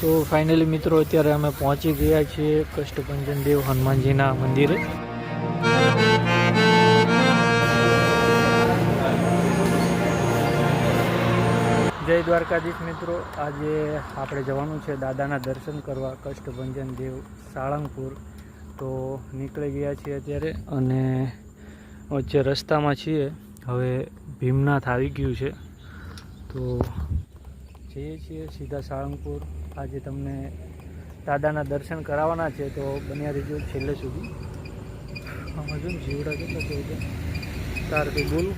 તો ફાઇનલી મિત્રો, અત્યારે અમે પહોંચી ગયા છીએ કષ્ટભંજન દેવ હનુમાનજીના મંદિરે. જય દ્વારકાધીશ મિત્રો, આજે આપણે જવાનું છે દાદાના દર્શન કરવા કષ્ટભંજન દેવ સાળંગપુર. તો નીકળી ગયા છીએ અત્યારે અને વચ્ચે રસ્તામાં છીએ. હવે ભીમનાથ આવી ગયું છે. તો જઈએ છીએ સીધા સાળંગપુર. આજે તમને દાદાના દર્શન કરાવવાના છે, તો બન્યા રહેજો છેલ્લે સુધી આમાં જો જીવડા કેટલા છે. તારથી બોલું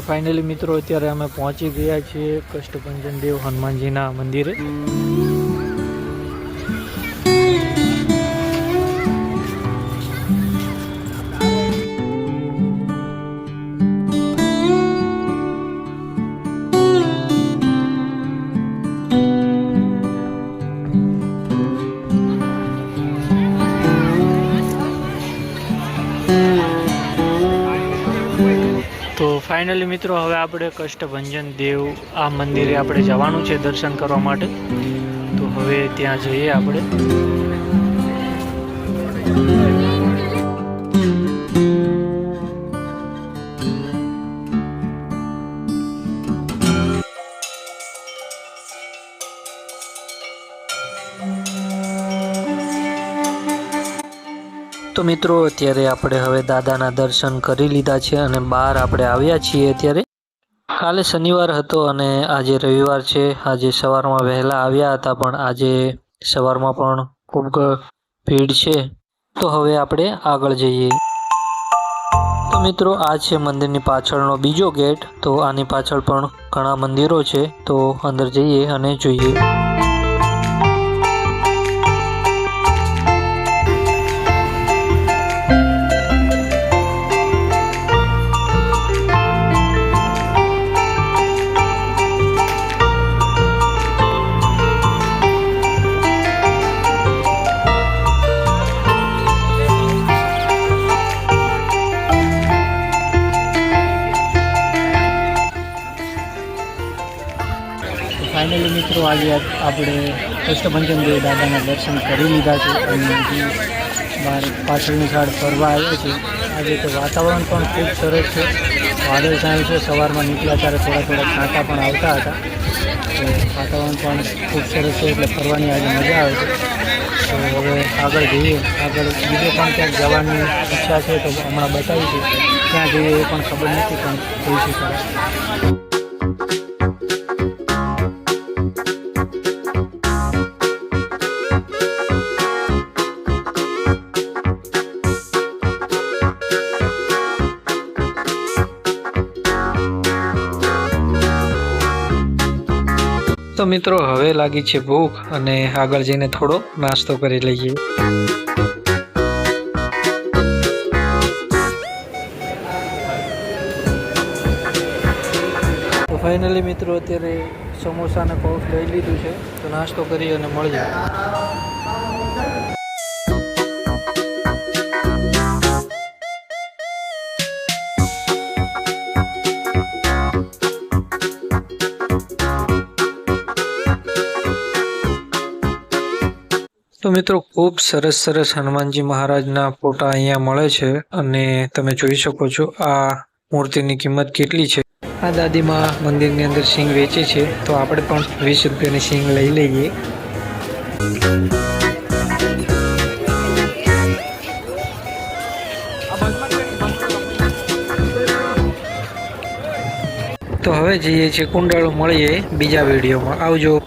ફાઇનલી મિત્રો અત્યારે અમે પહોંચી ગયા છીએ કષ્ટભંજન દેવ હનુમાનજીના મંદિરે. ફાઇનલી મિત્રો, હવે આપણે કષ્ટભંજન દેવ આ મંદિરે આપણે જવાનું છે દર્શન કરવા માટે. તો હવે ત્યાં જઈએ આપણે. તો મિત્રો, અત્યારે આપણે હવે દાદાના દર્શન કરી લીધા છે અને બહાર આપણે આવ્યા છીએ અત્યારે. કાલે શનિવાર હતો અને આજે રવિવાર છે. આજે સવારમાં વહેલા આવ્યા હતા, પણ આજે સવારમાં પણ ખૂબ ભીડ છે. તો હવે આપણે આગળ જઈએ. તો મિત્રો, આ છે મંદિરની પાછળનો બીજો ગેટ. તો આની પાછળ પણ ઘણા મંદિરો છે. તો અંદર જઈએ અને જોઈએ. મિત્રો, આજે આપ- આપણે કષ્ટભંજન દેવ દાદાના દર્શન કરી લીધા છે અને બહાર પાછળની સાઈડ ફરવા આવ્યો છે. આજે તો વાતાવરણ પણ ખૂબ સરસ છે. વાદળ છાયું છે. સવારમાં નીકળ્યા ત્યારે થોડા થોડા છાંટા પણ આવતા હતા. તો વાતાવરણ પણ ખૂબ સરસ છે એટલે ફરવાની આજે મજા આવે છે. તો હવે આગળ જઈએ. આગળ બીજે પણ ક્યાંક જવાની ઈચ્છા છે તો હમણાં બતાવીશું. ક્યાં જઈએ એ પણ ખબર નથી, પણ જોઈશું. સારું તો મિત્રો, હવે લાગી છે ભૂખ અને આગળ જઈને થોડો નાસ્તો કરી લઈએ. તો ફાઇનલી મિત્રો, અત્યારે સમોસા અને પફ લઈ લીધું છે. તો નાસ્તો કરી અને મળીએ. તો મિત્રો, ખૂબ સરસ સરસ હનુમાનજી મહારાજના ફોટા અહીંયા મળે છે અને તમે જોઈ શકો છો આ મૂર્તિની કિંમત કેટલી છે. આ દાદીમાં મંદિરની અંદર સિંગ વેચે છે, તો આપણે પણ વીસ રૂપિયાની સિંગ લઈ લઈએ. તો હવે જઈએ છીએ કુંડાળું મળીએ બીજા વિડીયોમાં. આવજો.